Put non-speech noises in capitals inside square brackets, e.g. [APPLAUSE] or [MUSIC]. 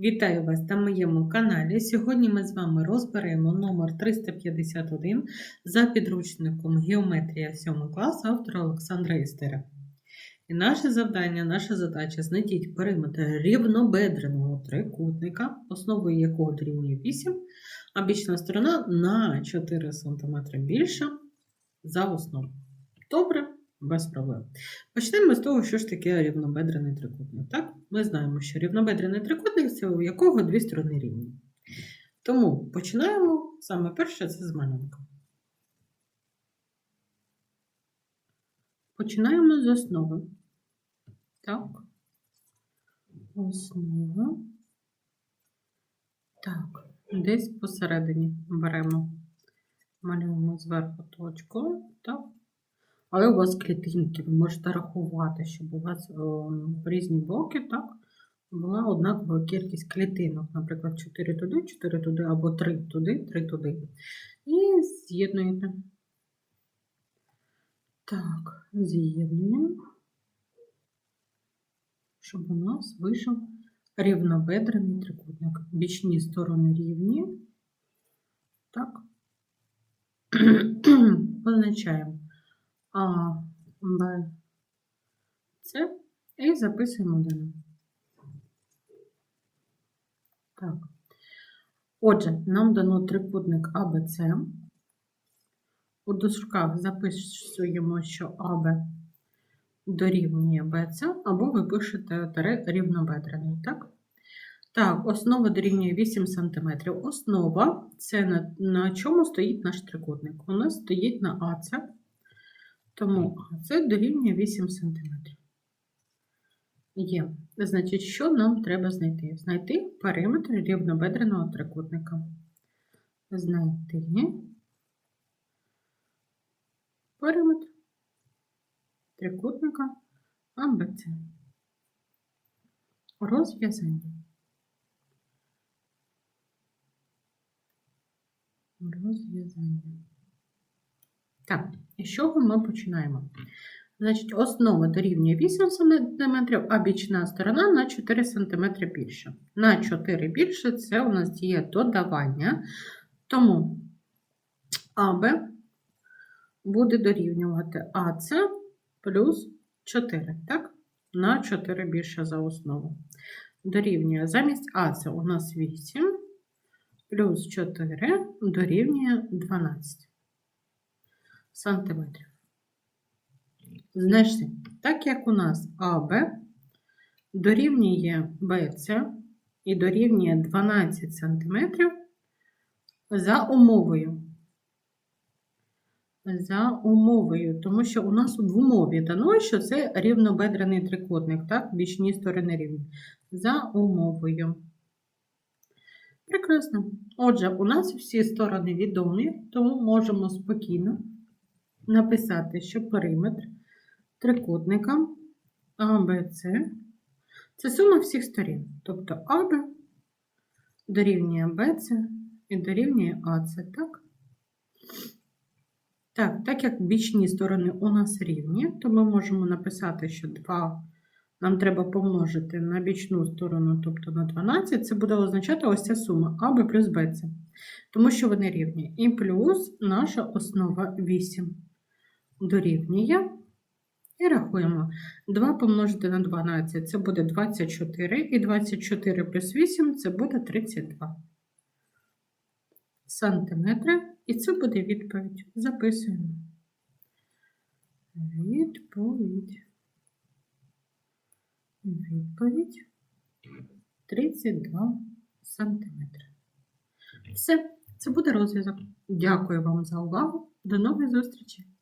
Вітаю вас на моєму каналі. Сьогодні ми з вами розберемо номер 351 за підручником Геометрія 7 класу автора Олександра Істера. І наше завдання, наша задача знайдіть периметр рівнобедреного трикутника, основою якого дорівнює 8, а бічна сторона на 4 см більша за основу. Добре? Без проблем. Почнемо з того, що ж таке рівнобедрений трикутник. Так? Ми знаємо, що рівнобедрений трикутник це у якого дві сторони рівні. Тому починаємо саме перше це з малюнка. Починаємо з основи. Так. Основа. Так, десь посередині беремо, малюємо зверху точку. Так. Але у вас клітинки, ви можете рахувати, щоб у вас в різні боки так, була однакова кількість клітинок. Наприклад, 4 туди, 4 туди, або 3 туди, 3 туди. І з'єднуєте. Так, з'єднуємо, щоб у нас вийшов рівнобедрений трикутник. Бічні сторони рівні. Так. [CLEARS THROAT] Позначаємо. А, Б, С і записуємо дано. Так. Отже, нам дано трикутник АБЦ. У дужках записуємо, що АБ дорівнює БЦ, або ви пишете рівнобедрений, так? Так, основа дорівнює 8 см. Основа це на, на чому стоїть наш трикутник? У нас стоїть на АЦ. Тому це дорівнює 8 см. Є. Значить, що нам треба знайти? Знайти периметр рівнобедреного трикутника. Знайти периметр трикутника АБЦ. Розв'язання. Розв'язання. Так, і з чого ми починаємо? Значить, основа дорівнює 8 см, а бічна сторона на 4 см більше. На 4 більше це у нас є додавання. Тому АБ буде дорівнювати АЦ плюс 4, так? На 4 більше за основу. Дорівнює замість АЦ у нас 8 плюс 4 дорівнює 12 сантиметрів. Знайшли, так як у нас АБ дорівнює БЦ і дорівнює 12 сантиметрів за умовою. За умовою, тому що у нас в умові дано, що це рівнобедрений трикутник, так, бічні сторони рівні. За умовою. Прекрасно. Отже, у нас всі сторони відомі, тому можемо спокійно написати, що периметр трикутника АБЦ це сума всіх сторін. Тобто АБ дорівнює БЦ і дорівнює АЦ, так? Так, так як бічні сторони у нас рівні, то ми можемо написати, що 2 нам треба помножити на бічну сторону, тобто на 12, це буде означати ось ця сума АБ плюс БЦ, тому що вони рівні. І плюс наша основа 8 дорівнює. І рахуємо. 2 помножити на 12 це буде 24, і 24 плюс 8 це буде 32 сантиметри. І це буде відповідь. Записуємо. Відповідь. Відповідь 32 сантиметри. Все, це буде розв'язок. Дякую вам за увагу. До нової зустрічі!